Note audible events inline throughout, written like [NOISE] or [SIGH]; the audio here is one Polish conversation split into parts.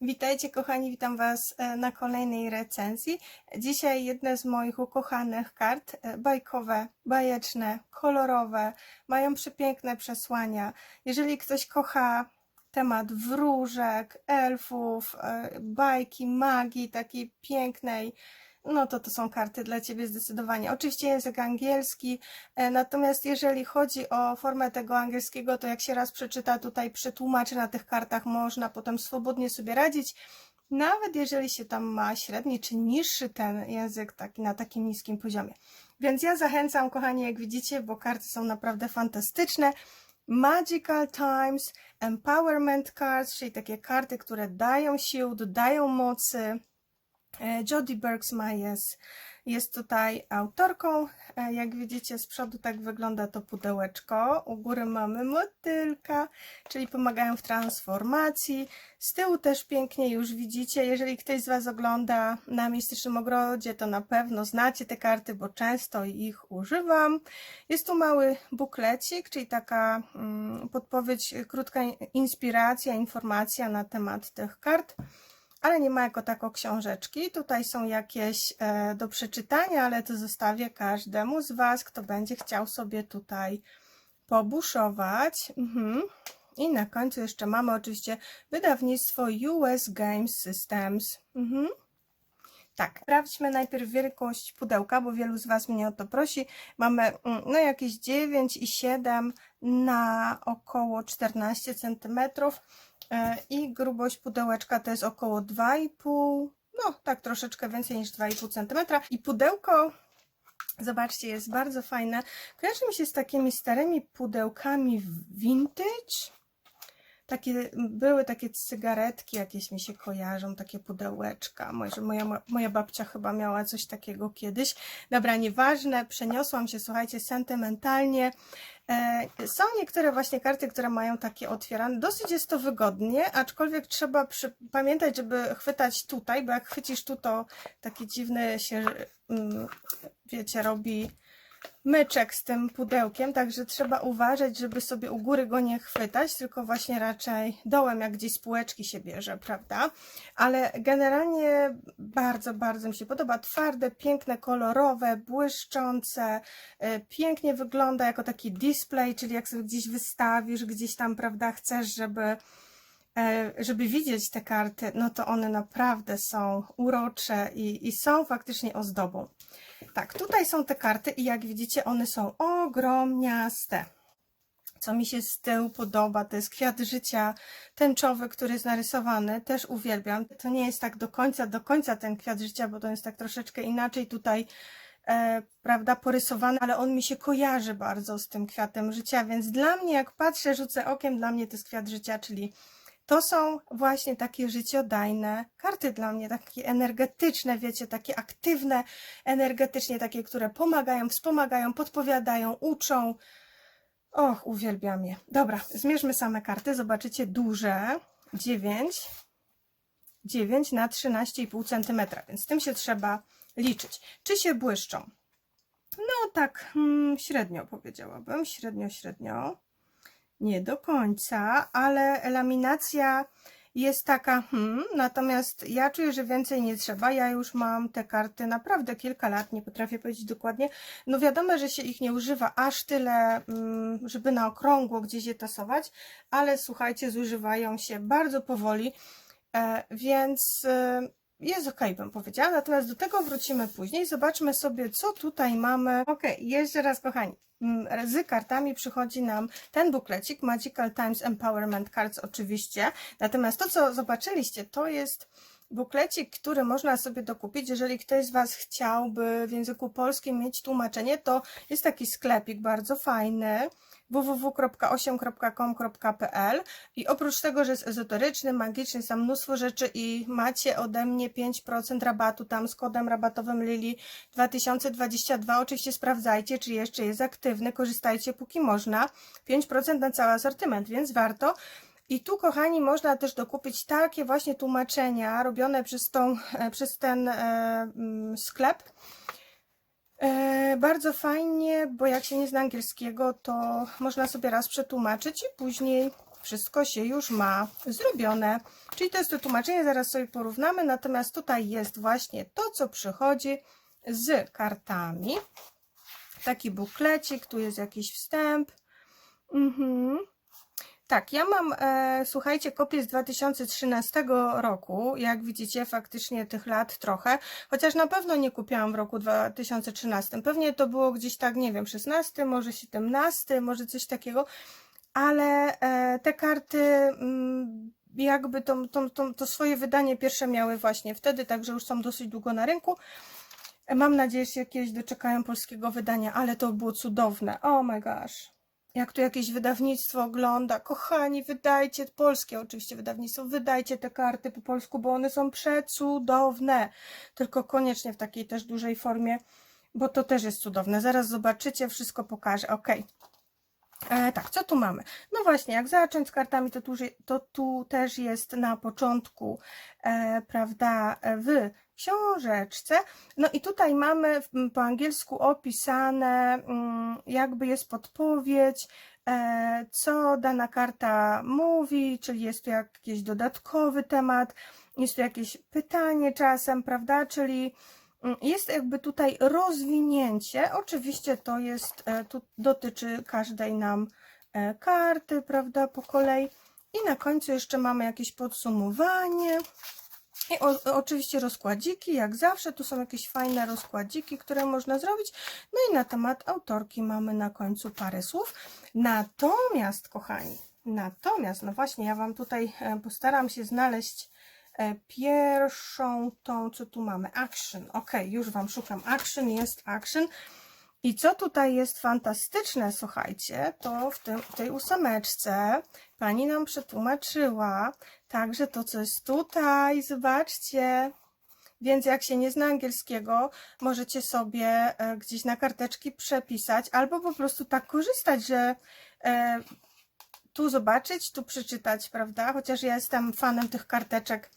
Witajcie kochani, witam Was e, na kolejnej recenzji. Dzisiaj jedne z moich ukochanych kart, e, bajkowe, bajeczne, kolorowe, mają przepiękne przesłania. Jeżeli ktoś kocha temat wróżek, elfów, e, bajki, magii takiej pięknej, no to to są karty dla Ciebie zdecydowanie. Oczywiście język angielski, e, natomiast jeżeli chodzi o formę tego angielskiego, to jak się raz przeczyta tutaj przetłumaczy na tych kartach, można potem swobodnie sobie radzić. Nawet jeżeli się tam ma średni czy niższy ten język taki na takim niskim poziomie. Więc ja zachęcam, kochani, jak widzicie, bo karty są naprawdę fantastyczne. Magical Times, Empowerment Cards, czyli takie karty, które dają sił, dodają mocy. E, Jodie Bergsma jest, jest tutaj autorką. E, Jak widzicie z przodu tak wygląda to pudełeczko. U góry mamy motylka, czyli pomagają w transformacji. Z tyłu też pięknie już widzicie. Jeżeli ktoś z Was ogląda na Mistycznym Ogrodzie, to na pewno znacie te karty, bo często ich używam. Jest tu mały buklecik, czyli taka mm, podpowiedź, krótka inspiracja, informacja na temat tych kart ale nie ma jako tako książeczki. Tutaj są jakieś e, do przeczytania, ale to zostawię każdemu z Was, kto będzie chciał sobie tutaj pobuszować. Mhm. I na końcu jeszcze mamy oczywiście wydawnictwo US Games Systems. Mhm. Tak, sprawdźmy najpierw wielkość pudełka, bo wielu z Was mnie o to prosi. Mamy mm, no jakieś 9 i 7 na około 14 cm e, i grubość pudełeczka to jest około 2,5 no tak troszeczkę więcej niż 2,5 cm i pudełko zobaczcie jest bardzo fajne. Kojarzy mi się z takimi starymi pudełkami vintage takie, były takie cygaretki jakieś mi się kojarzą, takie pudełeczka. Może moja, moja babcia chyba miała coś takiego kiedyś. Dobra, nieważne, przeniosłam się, słuchajcie, sentymentalnie. E, są niektóre właśnie karty, które mają takie otwierane. Dosyć jest to wygodnie, aczkolwiek trzeba przy, pamiętać, żeby chwytać tutaj, bo jak chwycisz tu, to taki dziwny się, mm, wiecie, robi myczek z tym pudełkiem, także trzeba uważać, żeby sobie u góry go nie chwytać, tylko właśnie raczej dołem, jak gdzieś z półeczki się bierze, prawda? Ale generalnie bardzo, bardzo mi się podoba. Twarde, piękne, kolorowe, błyszczące, e, pięknie wygląda jako taki display, czyli jak sobie gdzieś wystawisz, gdzieś tam, prawda, chcesz, żeby e, żeby widzieć te karty, no to one naprawdę są urocze i, i są faktycznie ozdobą. Tak, tutaj są te karty i jak widzicie, one są ogromniaste. Co mi się z tyłu podoba, to jest kwiat życia tęczowy, który jest narysowany. Też uwielbiam. To nie jest tak do końca, do końca ten kwiat życia, bo to jest tak troszeczkę inaczej tutaj, e, prawda, porysowany, ale on mi się kojarzy bardzo z tym kwiatem życia, więc dla mnie, jak patrzę, rzucę okiem, dla mnie to jest kwiat życia, czyli to są właśnie takie życiodajne karty dla mnie, takie energetyczne, wiecie, takie aktywne, energetycznie, takie, które pomagają, wspomagają, podpowiadają, uczą. Och, uwielbiam je. Dobra, zmierzmy same karty. Zobaczycie duże, 9, 9 na 13,5 cm, więc z tym się trzeba liczyć. Czy się błyszczą? No tak, hmm, średnio powiedziałabym, średnio, średnio. Nie do końca, ale laminacja jest taka, hmm, natomiast ja czuję, że więcej nie trzeba. Ja już mam te karty naprawdę kilka lat, nie potrafię powiedzieć dokładnie. No wiadomo, że się ich nie używa aż tyle, mm, żeby na okrągło gdzieś je tasować, ale słuchajcie, zużywają się bardzo powoli, e, więc e, jest ok, bym powiedziała. Natomiast do tego wrócimy później. Zobaczmy sobie, co tutaj mamy. Ok, jeszcze raz, kochani. Mm, Z kartami przychodzi nam ten buklecik Magical Times Empowerment Cards oczywiście. Natomiast to, co zobaczyliście, to jest buklecik, który można sobie dokupić. Jeżeli ktoś z Was chciałby w języku polskim mieć tłumaczenie, to jest taki sklepik bardzo fajny www.8.com.pl i oprócz tego, że jest ezoteryczny, magiczny, jest tam mnóstwo rzeczy i macie ode mnie 5% rabatu tam z kodem rabatowym Lili 2022. Oczywiście sprawdzajcie, czy jeszcze jest aktywny, korzystajcie póki można. 5% na cały asortyment, więc warto. I tu, kochani, można też dokupić takie właśnie tłumaczenia robione przez, tą, e, przez ten e, mm, sklep. E, bardzo fajnie, bo jak się nie zna angielskiego, to można sobie raz przetłumaczyć i później wszystko się już ma zrobione. Czyli to jest to tłumaczenie, zaraz sobie porównamy, natomiast tutaj jest właśnie to, co przychodzi z kartami. Taki buklecik, tu jest jakiś wstęp. Mhm. Tak, ja mam, e, słuchajcie, kopię z 2013 roku. Jak widzicie, faktycznie tych lat trochę, chociaż na pewno nie kupiłam w roku 2013. Pewnie to było gdzieś tak, nie wiem, 16, może 17, może coś takiego, ale e, te karty, mm, jakby to, to, to, to swoje wydanie pierwsze miały właśnie wtedy, także już są dosyć długo na rynku. E, Mam nadzieję, że się kiedyś doczekają polskiego wydania, ale to było cudowne. Oh my gosh jak tu jakieś wydawnictwo ogląda, kochani, wydajcie, polskie oczywiście wydawnictwo, wydajcie te karty po polsku, bo one są przecudowne. Tylko koniecznie w takiej też dużej formie, bo to też jest cudowne. Zaraz zobaczycie, wszystko pokażę. Ok. E, tak, co tu mamy? No właśnie, jak zacząć z kartami, to tu, to tu też jest na początku, e, prawda, w książeczce. No i tutaj mamy m, po angielsku opisane, mm, jakby jest podpowiedź, e, co dana karta mówi, czyli jest tu jakiś dodatkowy temat, jest tu jakieś pytanie czasem, prawda, czyli mm, jest jakby tutaj rozwinięcie. Oczywiście to jest, e, tu dotyczy każdej nam e, karty, prawda, po kolei. I na końcu jeszcze mamy jakieś podsumowanie. I o, oczywiście rozkładziki, jak zawsze, tu są jakieś fajne rozkładziki, które można zrobić. No i na temat autorki mamy na końcu parę słów. Natomiast, kochani, natomiast, no właśnie, ja Wam tutaj e, postaram się znaleźć e, pierwszą tą, co tu mamy, action. Ok, już Wam szukam action, jest action. I co tutaj jest fantastyczne, słuchajcie, to w, tym, tej ósemeczce pani nam przetłumaczyła także to, co jest tutaj, zobaczcie. Więc jak się nie zna angielskiego, możecie sobie e, gdzieś na karteczki przepisać, albo po prostu tak korzystać, że e, tu zobaczyć, tu przeczytać, prawda? Chociaż ja jestem fanem tych karteczek,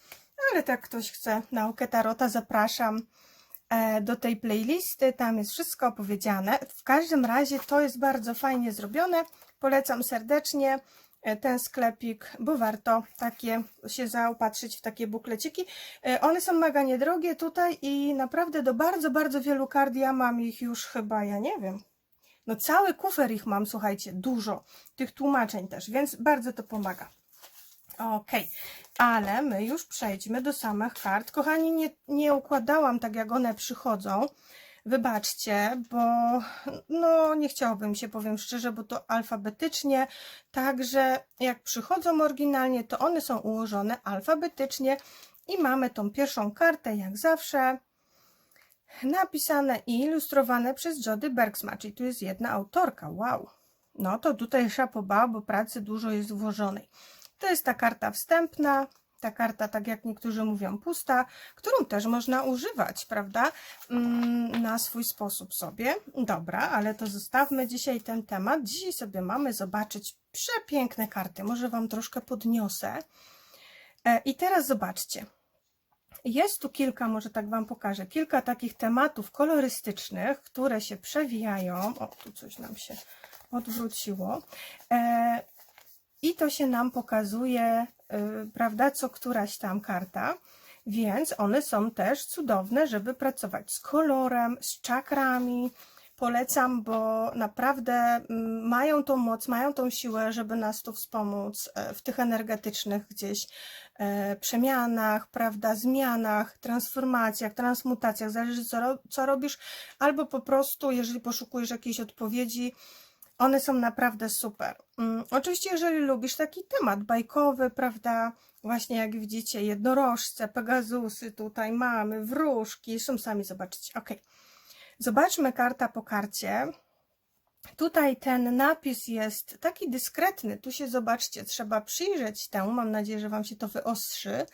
ale tak ktoś chce naukę tarota, zapraszam do tej playlisty, tam jest wszystko opowiedziane. W każdym razie to jest bardzo fajnie zrobione, polecam serdecznie e, ten sklepik, bo warto takie się zaopatrzyć w takie bukleciki. E, One są mega niedrogie tutaj i naprawdę do bardzo, bardzo wielu kart ja mam ich już chyba, ja nie wiem. No cały kufer ich mam, słuchajcie, dużo, tych tłumaczeń też, więc bardzo to pomaga. Ok, ale my już przejdźmy do samych kart. Kochani, nie, nie układałam tak, jak one przychodzą. Wybaczcie, bo no nie chciałabym się, powiem szczerze, bo to alfabetycznie, także jak przychodzą oryginalnie, to one są ułożone alfabetycznie i mamy tą pierwszą kartę, jak zawsze, napisane i ilustrowane przez Jody Bergsma, czyli tu jest jedna autorka, wow. No to tutaj szapoba, bo pracy dużo jest włożonej. To jest ta karta wstępna, ta karta, tak jak niektórzy mówią, pusta, którą też można używać, prawda, Mm, na swój sposób sobie. Dobra, ale to zostawmy dzisiaj ten temat. Dzisiaj sobie mamy zobaczyć przepiękne karty. Może Wam troszkę podniosę. E, I teraz zobaczcie. Jest tu kilka, może tak Wam pokażę, kilka takich tematów kolorystycznych, które się przewijają. O, tu coś nam się odwróciło. I to się nam pokazuje, y, prawda, co któraś tam karta. Więc one są też cudowne, żeby pracować z kolorem, z czakrami. Polecam, bo naprawdę mm, mają tą moc, mają tą siłę, żeby nas tu wspomóc e, w tych energetycznych gdzieś e, przemianach, prawda, zmianach, transformacjach, transmutacjach, zależy co, co robisz, albo po prostu, jeżeli poszukujesz jakiejś odpowiedzi, one są naprawdę super. Mm, Oczywiście, jeżeli lubisz taki temat bajkowy, prawda, właśnie jak widzicie, jednorożce, pegazusy, tutaj mamy, wróżki, zresztą sami zobaczycie. Ok, zobaczmy karta po karcie. Tutaj ten napis jest taki dyskretny. Tu się zobaczcie, trzeba przyjrzeć temu. Mam nadzieję, że Wam się to wyostrzy.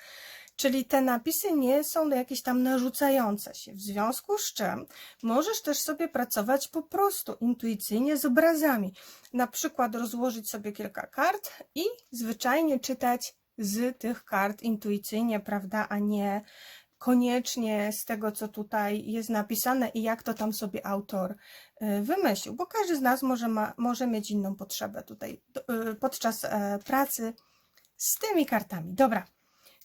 Czyli te napisy nie są jakieś tam narzucające się. W związku z czym możesz też sobie pracować po prostu intuicyjnie z obrazami. Na przykład rozłożyć sobie kilka kart i zwyczajnie czytać z tych kart intuicyjnie, prawda, a nie koniecznie z tego, co tutaj jest napisane i jak to tam sobie autor y, wymyślił, bo każdy z nas może, ma, może mieć inną potrzebę tutaj y, podczas e, pracy z tymi kartami. Dobra,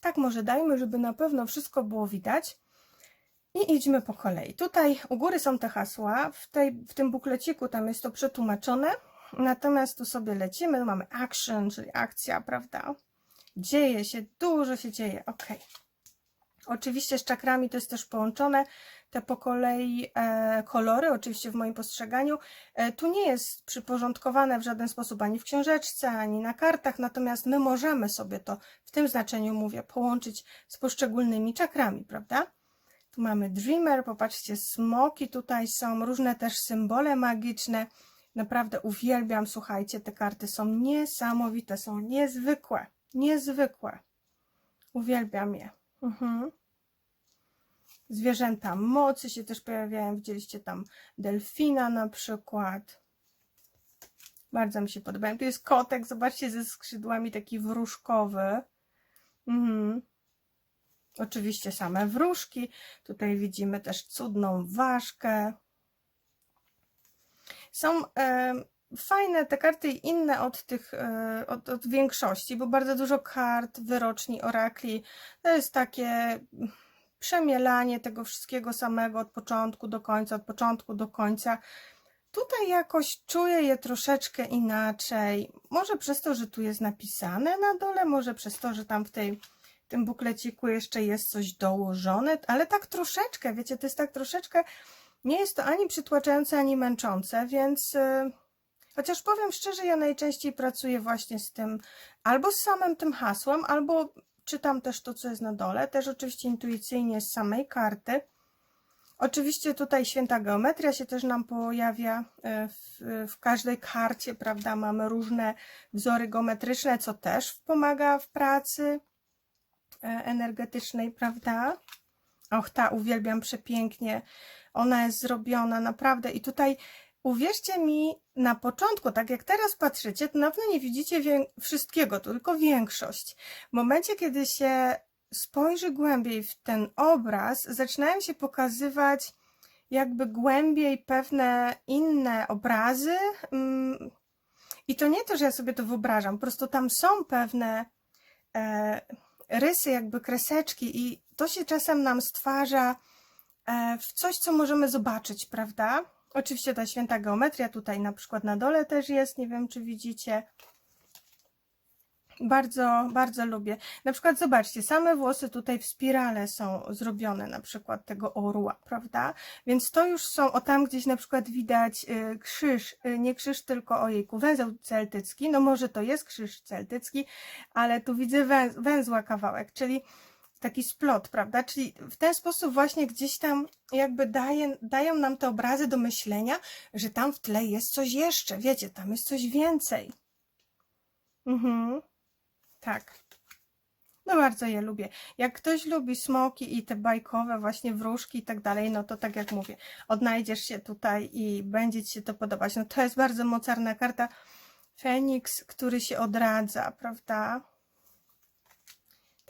tak może dajmy, żeby na pewno wszystko było widać. I idźmy po kolei. Tutaj u góry są te hasła, w, tej, w tym bukleciku tam jest to przetłumaczone, natomiast tu sobie lecimy, mamy action, czyli akcja, prawda? Dzieje się, dużo się dzieje, ok. Oczywiście z czakrami to jest też połączone, te po kolei e, kolory, oczywiście w moim postrzeganiu, e, tu nie jest przyporządkowane w żaden sposób ani w książeczce, ani na kartach, natomiast my możemy sobie to, w tym znaczeniu mówię, połączyć z poszczególnymi czakrami, prawda? Tu mamy Dreamer, popatrzcie, smoki tutaj są, różne też symbole magiczne. Naprawdę uwielbiam, słuchajcie, te karty są niesamowite, są niezwykłe, niezwykłe. Uwielbiam je. Mhm. Zwierzęta mocy się też pojawiają, widzieliście tam delfina na przykład. Bardzo mi się podobają. Tu jest kotek, zobaczcie, ze skrzydłami taki wróżkowy. Mhm. Oczywiście same wróżki. Tutaj widzimy też cudną ważkę. Są e, fajne te karty i inne od tych, e, od, od większości, bo bardzo dużo kart, wyroczni, orakli. To jest takie przemielanie tego wszystkiego samego od początku do końca, od początku do końca. Tutaj jakoś czuję je troszeczkę inaczej. Może przez to, że tu jest napisane na dole, może przez to, że tam w tej tym bukleciku jeszcze jest coś dołożone, ale tak troszeczkę, wiecie, to jest tak troszeczkę, nie jest to ani przytłaczające, ani męczące, więc yy, chociaż powiem szczerze, ja najczęściej pracuję właśnie z tym, albo z samym tym hasłem, albo czytam też to, co jest na dole, też oczywiście intuicyjnie z samej karty. Oczywiście tutaj święta geometria się też nam pojawia e, w, w każdej karcie, prawda? Mamy różne wzory geometryczne, co też pomaga w pracy e, energetycznej, prawda? Och, ta uwielbiam przepięknie. Ona jest zrobiona naprawdę i tutaj uwierzcie mi, na początku, tak jak teraz patrzycie, to na pewno nie widzicie wszystkiego, tylko większość. W momencie, kiedy się spojrzy głębiej w ten obraz, zaczynają się pokazywać jakby głębiej pewne inne obrazy. mm, I to nie to, że ja sobie to wyobrażam, po prostu tam są pewne e, rysy, jakby kreseczki, i to się czasem nam stwarza e, w coś, co możemy zobaczyć, prawda? Oczywiście ta święta geometria tutaj na przykład na dole też jest, nie wiem czy widzicie. Bardzo, bardzo lubię. Na przykład zobaczcie, same włosy tutaj w spirale są zrobione, na przykład tego orła, prawda? Więc to już są, o tam gdzieś na przykład widać y, krzyż, y, nie krzyż, tylko ojejku, węzeł celtycki. No może to jest krzyż celtycki, ale tu widzę wę, węzła kawałek, czyli taki splot, prawda? Czyli w ten sposób właśnie gdzieś tam jakby daje, dają nam te obrazy do myślenia, że tam w tle jest coś jeszcze, wiecie, tam jest coś więcej. Mhm. Tak. No bardzo je lubię. Jak ktoś lubi smoki i te bajkowe właśnie wróżki i tak dalej, no to tak jak mówię, odnajdziesz się tutaj i będzie Ci się to podobać. No to jest bardzo mocarna karta. Feniks, który się odradza, prawda?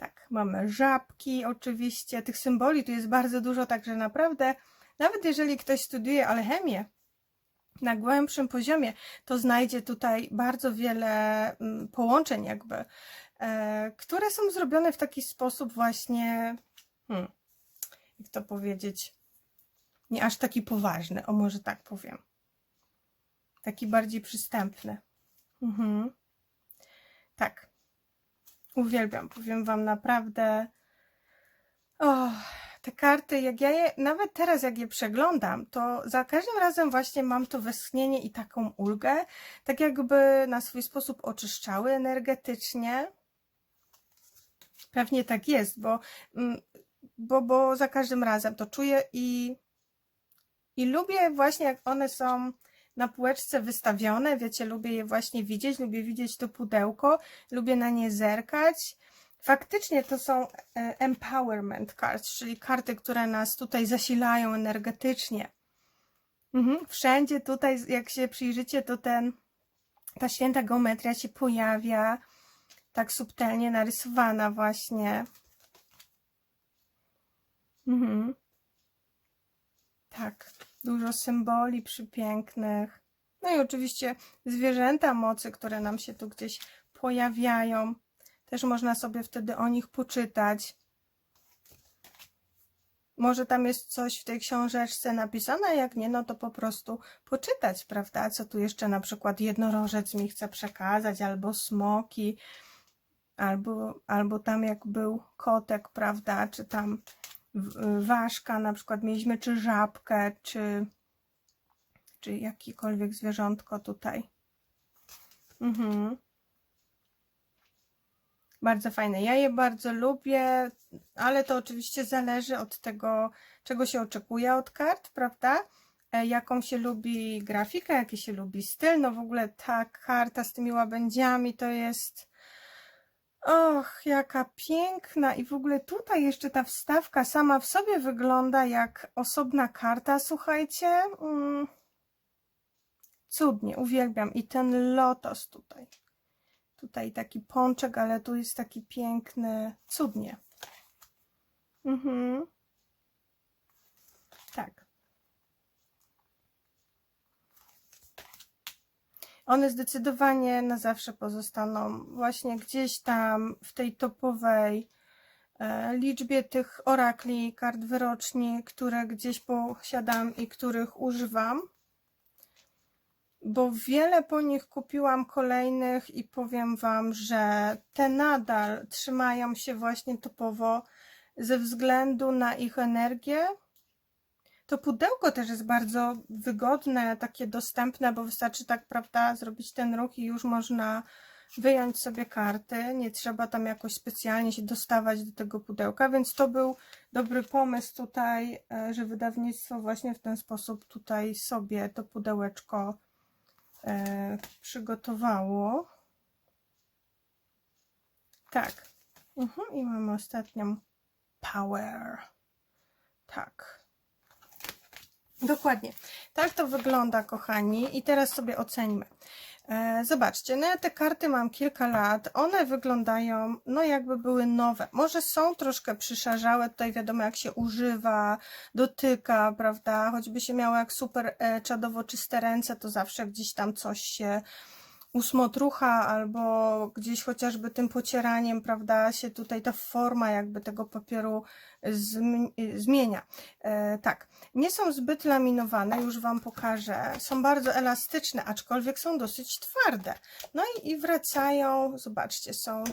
Tak, mamy żabki oczywiście. Tych symboli tu jest bardzo dużo, także naprawdę, nawet jeżeli ktoś studiuje alchemię, na głębszym poziomie, to znajdzie tutaj bardzo wiele mm, połączeń, jakby, e, które są zrobione w taki sposób, właśnie, hmm, jak to powiedzieć, nie aż taki poważny, o może tak powiem. Taki bardziej przystępny. Mhm. Tak. Uwielbiam, powiem Wam naprawdę. O, te karty, jak ja je, nawet teraz jak je przeglądam, to za każdym razem właśnie mam to westchnienie i taką ulgę, tak jakby na swój sposób oczyszczały energetycznie. Pewnie tak jest, bo, mm, bo, bo za każdym razem to czuję i, i lubię właśnie jak one są na półeczce wystawione, wiecie, lubię je właśnie widzieć, lubię widzieć to pudełko, lubię na nie zerkać. Faktycznie to są e, empowerment cards, czyli karty, które nas tutaj zasilają energetycznie. Mhm. Wszędzie tutaj, jak się przyjrzycie, to ten, ta święta geometria się pojawia, tak subtelnie narysowana właśnie. Mhm. Tak, dużo symboli przypięknych. No i oczywiście zwierzęta mocy, które nam się tu gdzieś pojawiają. Też można sobie wtedy o nich poczytać. Może tam jest coś w tej książeczce napisane, jak nie, no to po prostu poczytać, prawda? Co tu jeszcze na przykład jednorożec mi chce przekazać, albo smoki, albo, albo tam jak był kotek, prawda? Czy tam ważka na przykład mieliśmy, czy żabkę, czy, czy jakiekolwiek zwierzątko tutaj. Mhm. Bardzo fajne. Ja je bardzo lubię, ale to oczywiście zależy od tego, czego się oczekuje od kart, prawda? E, Jaką się lubi grafikę, jaki się lubi styl. No w ogóle ta karta z tymi łabędziami to jest. Och, jaka piękna! I w ogóle tutaj jeszcze ta wstawka sama w sobie wygląda jak osobna karta, słuchajcie. Mm. Cudnie, uwielbiam. I ten lotos tutaj. Tutaj taki pączek, ale tu jest taki piękny, cudnie. Mhm. Tak. One zdecydowanie na zawsze pozostaną właśnie gdzieś tam w tej topowej e, liczbie tych orakli, kart wyroczni, które gdzieś posiadam i których używam bo wiele po nich kupiłam kolejnych i powiem Wam, że te nadal trzymają się właśnie topowo ze względu na ich energię. To pudełko też jest bardzo wygodne, takie dostępne, bo wystarczy tak, prawda, zrobić ten ruch i już można wyjąć sobie karty. Nie trzeba tam jakoś specjalnie się dostawać do tego pudełka, więc to był dobry pomysł tutaj, e, że wydawnictwo właśnie w ten sposób tutaj sobie to pudełeczko e, przygotowało. Tak. Mhm, I mamy ostatnią power. Tak. Dokładnie. Tak to wygląda, kochani. I teraz sobie oceńmy. E, Zobaczcie, no ja te karty mam kilka lat, one wyglądają, no jakby były nowe. Może są troszkę przyszarzałe, tutaj wiadomo jak się używa, dotyka, prawda, choćby się miało jak super e, czadowo czyste ręce, to zawsze gdzieś tam coś się usmotrucha albo gdzieś chociażby tym pocieraniem, prawda, się tutaj ta forma jakby tego papieru zm- zmienia. E, tak, nie są zbyt laminowane, już Wam pokażę. Są bardzo elastyczne, aczkolwiek są dosyć twarde. No i, i wracają, zobaczcie, są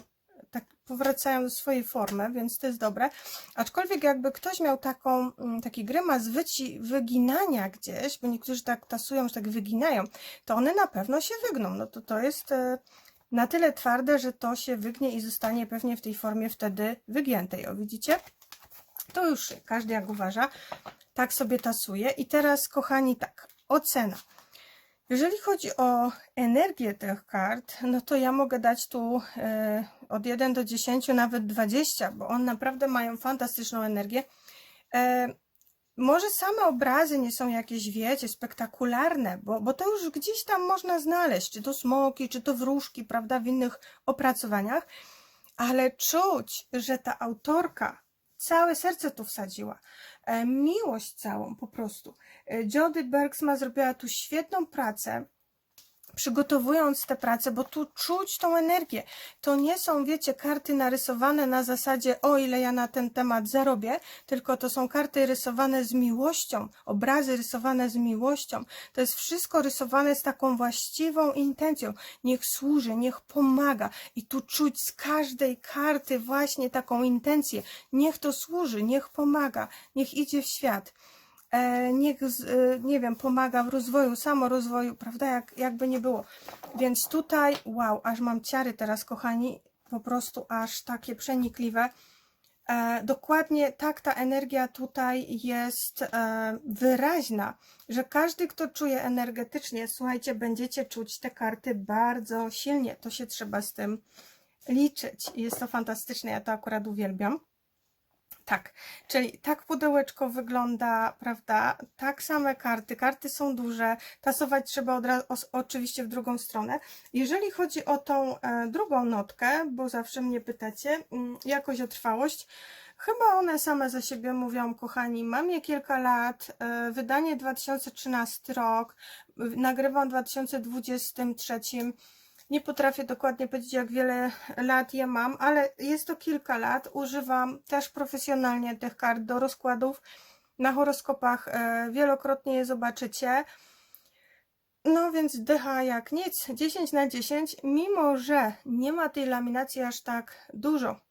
powracają do swojej formy, więc to jest dobre. Aczkolwiek jakby ktoś miał taką, mm, taki grymas wyci, wyginania gdzieś, bo niektórzy tak tasują, że tak wyginają, to one na pewno się wygną. No to to jest e, na tyle twarde, że to się wygnie i zostanie pewnie w tej formie wtedy wygiętej. O, widzicie? To już każdy jak uważa. Tak sobie tasuje. I teraz, kochani, tak, ocena. Jeżeli chodzi o energię tych kart, no to ja mogę dać tu e, od 1 do 10, nawet 20, bo one naprawdę mają fantastyczną energię. E, może same obrazy nie są jakieś, wiecie, spektakularne, bo, bo to już gdzieś tam można znaleźć, czy to smoki, czy to wróżki, prawda, w innych opracowaniach, ale czuć, że ta autorka całe serce tu wsadziła, e, miłość całą po prostu. E, Jody Bergsma zrobiła tu świetną pracę, przygotowując te prace, bo tu czuć tą energię. To nie są, wiecie, karty narysowane na zasadzie, o ile ja na ten temat zarobię, tylko to są karty rysowane z miłością, obrazy rysowane z miłością. To jest wszystko rysowane z taką właściwą intencją. Niech służy, niech pomaga. I tu czuć z każdej karty właśnie taką intencję. Niech to służy, niech pomaga, niech idzie w świat niech, z- e, nie wiem, pomaga w rozwoju, samorozwoju, prawda, jak, jakby nie było. Więc tutaj, wow, aż mam ciary teraz, kochani, po prostu aż takie przenikliwe. E, dokładnie tak ta energia tutaj jest e, wyraźna, że każdy, kto czuje energetycznie, słuchajcie, będziecie czuć te karty bardzo silnie. To się trzeba z tym liczyć. Jest to fantastyczne, ja to akurat uwielbiam. Tak, czyli tak pudełeczko wygląda, prawda? Tak same karty, karty są duże, tasować trzeba od razu, oczywiście w drugą stronę. Jeżeli chodzi o tą e, drugą notkę, bo zawsze mnie pytacie, mm, jakość o trwałość, Chyba one same za siebie mówią, kochani. Mam je kilka lat. e, Wydanie 2013 rok. Nagrywam w 2023. Nie potrafię dokładnie powiedzieć, jak wiele lat je mam, ale jest to kilka lat. Używam też profesjonalnie tych kart do rozkładów. Na horoskopach e, wielokrotnie je zobaczycie. No więc dycha jak nic, 10 na 10, mimo że nie ma tej laminacji aż tak dużo.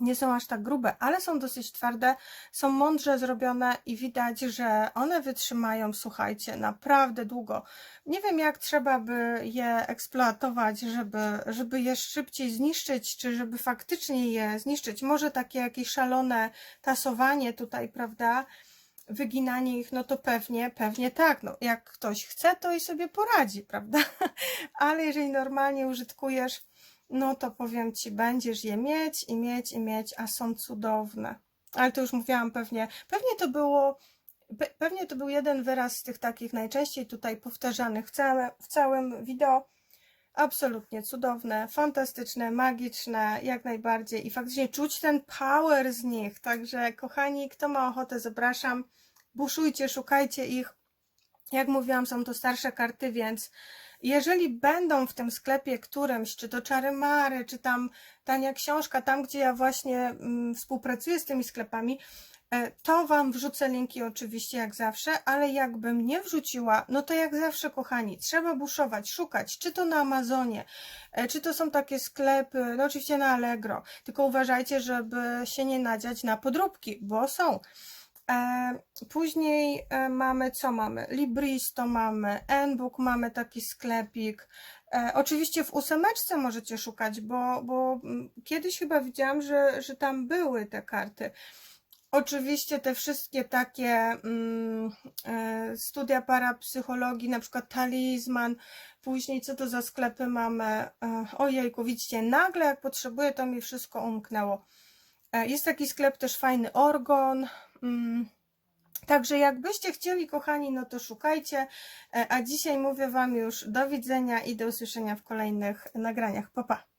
Nie są aż tak grube, ale są dosyć twarde, są mądrze zrobione i widać, że one wytrzymają, słuchajcie, naprawdę długo. Nie wiem, jak trzeba by je eksploatować, żeby, żeby je szybciej zniszczyć, czy żeby faktycznie je zniszczyć. Może takie jakieś szalone tasowanie tutaj, prawda? wyginanie ich, no to pewnie, pewnie tak. No, jak ktoś chce, to i sobie poradzi, prawda? [LAUGHS] Ale jeżeli normalnie użytkujesz, no to powiem ci, będziesz je mieć i mieć i mieć, a są cudowne. Ale to już mówiłam pewnie, pewnie to było, pe, pewnie to był jeden wyraz z tych takich najczęściej tutaj powtarzanych w, całe, w całym wideo. Absolutnie cudowne, fantastyczne, magiczne, jak najbardziej. I faktycznie czuć ten power z nich. Także, kochani, kto ma ochotę, zapraszam. Buszujcie, szukajcie ich. Jak mówiłam, są to starsze karty, więc jeżeli będą w tym sklepie którymś, czy to Czary Mary, czy tam tania książka, tam gdzie ja właśnie mm, współpracuję z tymi sklepami, e, to Wam wrzucę linki oczywiście jak zawsze, ale jakbym nie wrzuciła, no to jak zawsze kochani, trzeba buszować, szukać, czy to na Amazonie, e, czy to są takie sklepy, no oczywiście na Allegro, tylko uważajcie, żeby się nie nadziać na podróbki, bo są. E, Później e, mamy, co mamy? Libristo mamy, Enbook mamy taki sklepik. E, Oczywiście w ósemeczce możecie szukać, bo, bo mm, kiedyś chyba widziałam, że, że tam były te karty. Oczywiście te wszystkie takie mm, studia parapsychologii, na przykład talizman, później co to za sklepy mamy? Ojejku, widzicie, nagle jak potrzebuję, to mi wszystko umknęło. Jest taki sklep też fajny, Orgon. Mm. Także jakbyście chcieli, kochani, no to szukajcie. E, A dzisiaj mówię Wam już do widzenia i do usłyszenia w kolejnych nagraniach. Pa, pa.